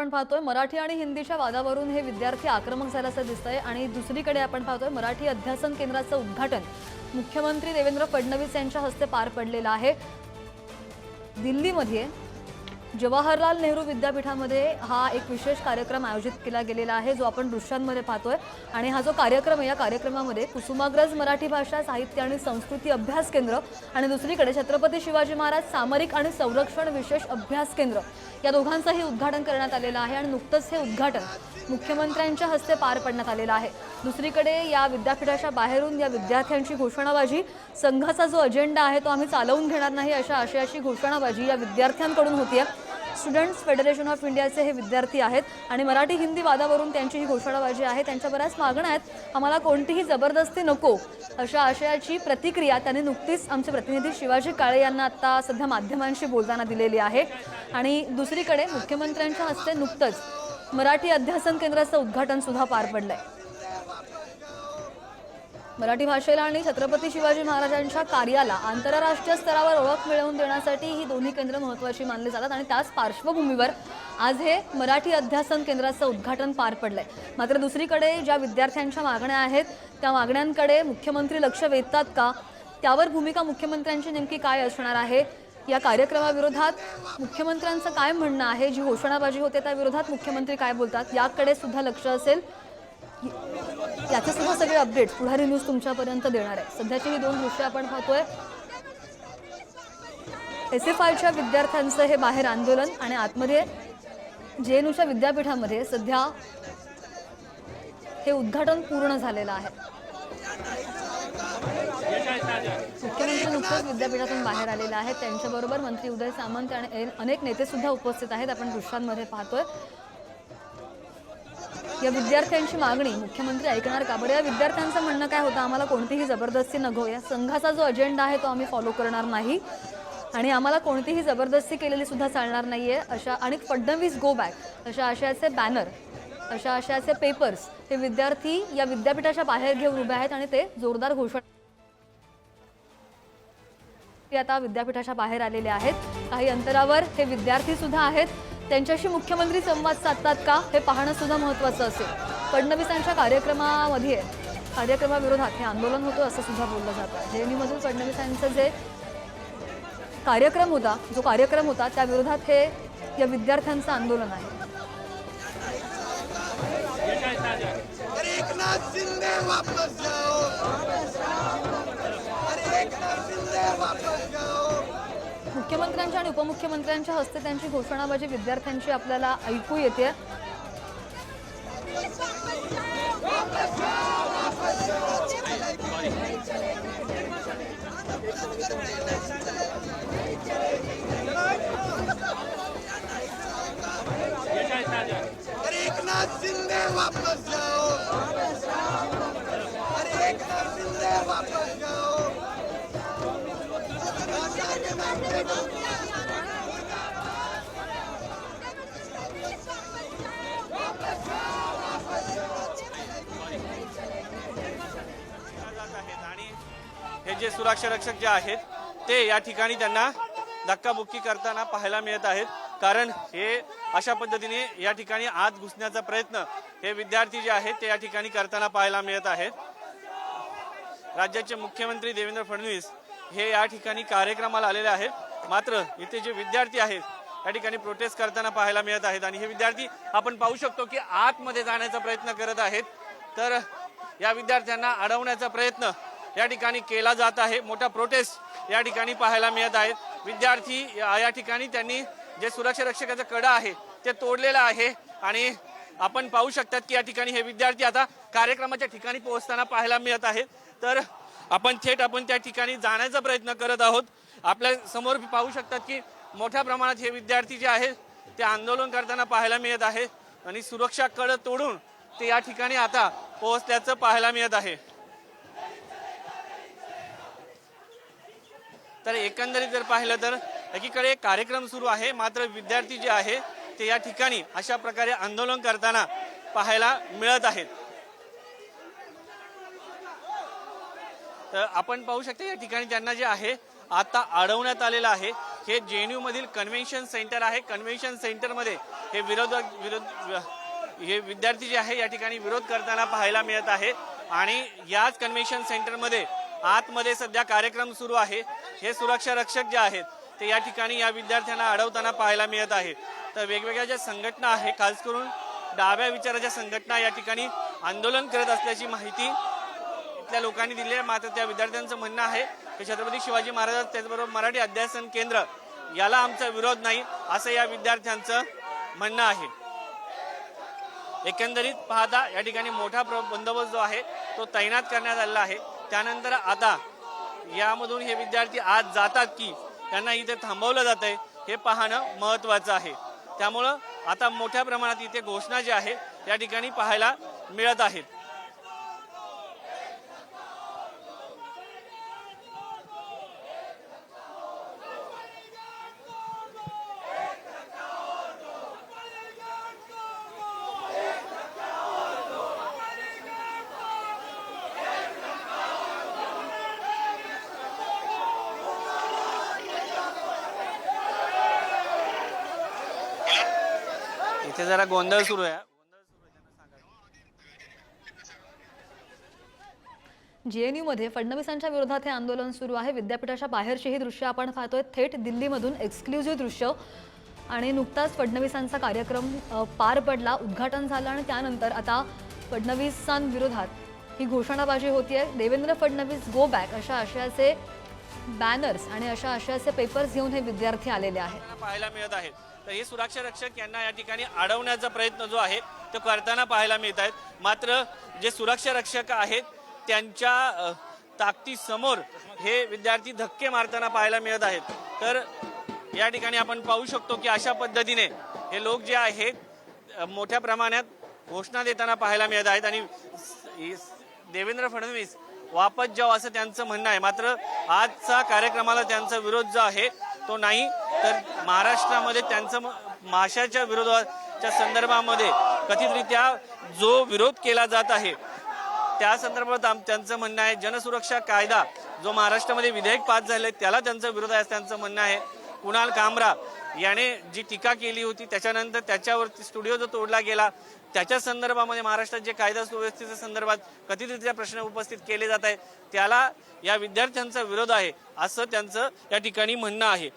आपण पाहतोय मराठी आणि हिंदीच्या वादावरून हे विद्यार्थी आक्रमक झाल्याचं दिसतंय आणि दुसरीकडे आपण पाहतोय मराठी अध्यासन केंद्राचं उद्घाटन मुख्यमंत्री देवेंद्र फडणवीस यांच्या हस्ते पार पडलेलं आहे. दिल्लीमध्ये जवाहरलाल नेहरू विद्यापीठामध्ये हा एक विशेष कार्यक्रम आयोजित केला गेलेला आहे जो आपण दृश्यांमध्ये पाहतोय. आणि हा जो कार्यक्रम आहे या कार्यक्रमामध्ये कुसुमाग्रज मराठी भाषा साहित्य आणि संस्कृती अभ्यास केंद्र आणि दुसरीकडे छत्रपती शिवाजी महाराज सामरिक आणि संरक्षण विशेष अभ्यास केंद्र या दोघांचंही उद्घाटन करण्यात आलेलं आहे आणि नुकतंच हे उद्घाटन मुख्यमंत्र्यांच्या हस्ते पार पडण्यात आलेलं आहे. दुसरीकडे या विद्यापीठाच्या बाहेरून या विद्यार्थ्यांची घोषणाबाजी संघाचा जो अजेंडा आहे तो आम्ही चालवून घेणार नाही अशा आशयाची घोषणाबाजी या विद्यार्थ्यांकडून होती आहे स्टुडंट्स फेडरेशन ऑफ इंडियाचे हे विद्यार्थी आहेत आणि मराठी हिंदी वादावरून त्यांची ही घोषणाबाजी आहे. त्यांच्या बऱ्याच मागण्या आहेत. आम्हाला कोणतीही जबरदस्ती नको अशा आशयाची प्रतिक्रिया त्यांनी नुकतीच आमचे प्रतिनिधी शिवाजी काळे यांना आता सध्या माध्यमांशी बोलताना दिलेली आहे. आणि दुसरीकडे मुख्यमंत्र्यांच्या हस्ते नुकतंच मराठी अध्यासन केंद्राचं उद्घाटन सुद्धा पार पडलंय. मराठी भाषेला आणि छत्रपती शिवाजी महाराजांच्या कार्याला आंतरराष्ट्रीय स्तरावर ओळख मिळवून देण्यासाठी ही दोन्ही केंद्र महत्त्वाची मानली जातात आणि त्याच पार्श्वभूमीवर आज हे मराठी अध्यासन केंद्राचं उद्घाटन पार पडलंय. मात्र दुसरीकडे ज्या विद्यार्थ्यांच्या मागण्या आहेत त्या मागण्यांकडे मुख्यमंत्री लक्ष वेधतात का? त्यावर भूमिका मुख्यमंत्र्यांची नेमकी काय असणार आहे? या कार्यक्रमाविरोधात मुख्यमंत्र्यांचं काय म्हणणं आहे? जी घोषणाबाजी होते त्या विरोधात मुख्यमंत्री काय बोलतात? याकडे सुद्धा लक्ष असेल याच्यासह सगळे अपडेट पुढारी न्यूज तुमच्यापर्यंत देणार आहे. सध्याची ही दोन दृश्य आपण पाहतोय. एस एफ आयच्या विद्यार्थ्यांचं हे बाहेर आंदोलन आणि आतमध्ये जे एन यूच्या विद्यापीठामध्ये सध्या हे उद्घाटन पूर्ण झालेलं आहे. मुख्यमंत्री नुकतंच विद्यापीठातून बाहेर आलेले आहेत त्यांच्याबरोबर मंत्री उदय सामंत आणि अनेक नेते सुद्धा उपस्थित आहेत. आपण दृश्यांमध्ये पाहतोय. या विद्यार्थ्यांची मागणी मुख्यमंत्री ऐकणार का? बरं या विद्यार्थ्यांचं म्हणणं काय होतं? आम्हाला कोणतीही जबरदस्ती नको. या संघाचा जो अजेंडा आहे तो आम्ही फॉलो करणार नाही. आणि आम्हाला कोणतीही जबरदस्ती केलेली सुद्धा चालणार आहे अशा आणि फडणवीस गो बॅक अशा आशयाचे बॅनर अशा आशयाचे पेपर्स हे विद्यार्थी या विद्यापीठाच्या बाहेर घेऊन उभे आहेत आणि ते जोरदार घोषणा ते आता विद्यापीठाच्या बाहेर आलेले आहेत. काही अंतरावर हे विद्यार्थी सुद्धा आहेत. त्यांच्याशी मुख्यमंत्री संवाद साधतात का हे पाहणं सुद्धा महत्त्वाचं असेल. फडणवीसांच्या कार्यक्रमामध्ये कार्यक्रमाविरोधात हे आंदोलन होतं असं सुद्धा बोललं जातं. जेएनयूमधील फडणवीसांचं जे कार्यक्रम होता जो कार्यक्रम होता त्याविरोधात हे या विद्यार्थ्यांचं आंदोलन आहे. शिंदे वापस जाओ अरे एकनाथ शिंदे वापस जाओ मुख्यमंत्र्यांच्या आणि उपमुख्यमंत्र्यांच्या हस्ते त्यांची घोषणाबाजी विद्यार्थ्यांची आपल्याला ऐकू येते. हे जे सुरक्षा रक्षक जे आहेत ते या ठिकाणी त्यांना धक्काबुक्की करताना पाहायला मिळत आहेत. कारण हे अशा पद्धतीने या ठिकाणी आत घुसण्याचा प्रयत्न हे विद्यार्थी जे आहेत ते या ठिकाणी करताना पाहायला मिळत आहेत. राज्याचे मुख्यमंत्री देवेंद्र फडणवीस हे या ठिकाणी कार्यक्रमाला आलेले आहेत. मात्र इथे जे विद्यार्थी आहेत या ठिकाणी प्रोटेस्ट करताना पाहायला मिळत आहेत. आणि हे विद्यार्थी आपण पाहू शकतो की आतमध्ये जाण्याचा प्रयत्न करत आहेत. तर या विद्यार्थ्यांना अडवण्याचा प्रयत्न या ठिकाणी केला जात आहे. मोठा प्रोटेस्ट या ठिकाणी पाहायला मिळत आहेत. विद्यार्थी या या ठिकाणी त्यांनी जे सुरक्षा रक्षकाचं कडा आहे ते तोडलेलं आहे. आणि आपण पाहू शकतात की या ठिकाणी हे विद्यार्थी आता कार्यक्रमाच्या ठिकाणी पोहोचताना पाहायला मिळत आहेत. तर आपण थेट आपण त्या ठिकाणी जाण्याचा प्रयत्न करत आहोत. आपल्यासमोर पाहू शकतात की मोठ्या प्रमाणात हे विद्यार्थी जे आहेत ते आंदोलन करताना पाहायला मिळत आहे आणि सुरक्षा कड तोडून ते या ठिकाणी आता पोहोचल्याचं पाहायला मिळत आहे. तर एकंदरीत जर पाहिलं तर एकीकडे कार्यक्रम सुरू आहे मात्र विद्यार्थी जे आहे ते या ठिकाणी अशा प्रकारे आंदोलन करताना पाहायला मिळत आहेत. तर आपण पाहू शकता या ठिकाणी त्यांना जे आहे आता अडवण्यात आलेलं आहे. हे जे एन मधील कन्व्हेन्शन सेंटर आहे. कन्व्हेन्शन सेंटरमध्ये हे विरोधक विरोध हे विद्यार्थी जे आहे या ठिकाणी विरोध करताना पाहायला मिळत आहे. आणि याच कन्व्हेन्शन सेंटरमध्ये आतमध्ये सध्या कार्यक्रम सुरू आहे. हे सुरक्षा रक्षक जे आहेत ते या ठिकाणी या विद्यार्थ्यांना अडवताना पाहायला मिळत आहे. तर वेगवेगळ्या ज्या संघटना आहे खास करून डाव्या विचाराच्या संघटना या ठिकाणी आंदोलन करत असल्याची माहिती इथल्या लोकांनी दिली. आहे मात्र त्या विद्यार्थ्यांचं म्हणणं आहे की छत्रपती शिवाजी महाराज त्याचबरोबर मराठी अध्यासन केंद्र याला आमचा विरोध नाही असं या विद्यार्थ्यांचं म्हणणं आहे. एकंदरीत पाहता या ठिकाणी मोठा प्र- बंदोबस्त जो आहे तो तैनात करण्यात आलेला आहे. त्यानंतर आता यामधून हे विद्यार्थी आज जातात की त्यांना इथे थांबवलं जात आहे हे पाहणं महत्वाचं आहे. त्यामुळं आता मोठ्या प्रमाणात इथे घोषणा जी आहे या ठिकाणी पाहायला मिळत आहेत. इथे जरा गोंधळ सुरू आहे. जेएनयूमध्ये फडणवीसांच्या विरोधात हे आंदोलन सुरू आहे. विद्यापीठाच्या बाहेरची ही दृश्य आपण पाहतोय. थेट दिल्लीमधून एक्सक्लुझिव्ह दृश्य. आणि नुकताच फडणवीसांचा कार्यक्रम पार पडला. उद्घाटन झालं आणि त्यानंतर आता फडणवीसांविरोधात ही घोषणाबाजी होतीये. देवेंद्र फडणवीस गो बॅक अशा आशयाचे बॅनर्स आणि अशा आशयाचे पेपर्स घेऊन हे विद्यार्थी आलेले आहेत. पाहायला मिळत आहेत. तर हे सुरक्षा रक्षक यांना या ठिकाणी अडवण्याचा प्रयत्न जो आहे तो करताना पाहायला मिळत आहेत मात्र जे सुरक्षा रक्षक आहेत त्यांच्या ताकदीसमोर हे विद्यार्थी धक्के मारताना पाहायला मिळत आहेत. तर या ठिकाणी आपण पाहू शकतो की अशा पद्धतीने हे लोक जे आहेत मोठ्या प्रमाणात घोषणा देताना पाहायला मिळत आहेत आणि देवेंद्र फडणवीस वापस जाव असं त्यांचं म्हणणं आहे. मात्र आजचा कार्यक्रमाला त्यांचा विरोध जो आहे तो नाही तर महाराष्ट्रामध्ये त्यांचं म- माशाच्या विरोधाच्या संदर्भामध्ये कथितरित्या जो विरोध केला जात आहे त्या संदर्भात आम- त्यांचं म्हणणं आहे जनसुरक्षा कायदा जो महाराष्ट्रामध्ये विधेयक पास झाले त्याला त्यांचा विरोध आहे त्यांचं म्हणणं आहे. कुणाल कामरा याने जी टीका केली होती त्याच्यानंतर त्याच्यावरती स्टुडिओ जो तोडला गेला त्याच्या संदर्भामध्ये महाराष्ट्रात जे कायदा सुव्यवस्थेच्या संदर्भात कथितरित्या प्रश्न उपस्थित केले जात आहेत त्याला या विद्यार्थ्यांचा विरोध आहे असं त्यांचं या ठिकाणी म्हणणं आहे.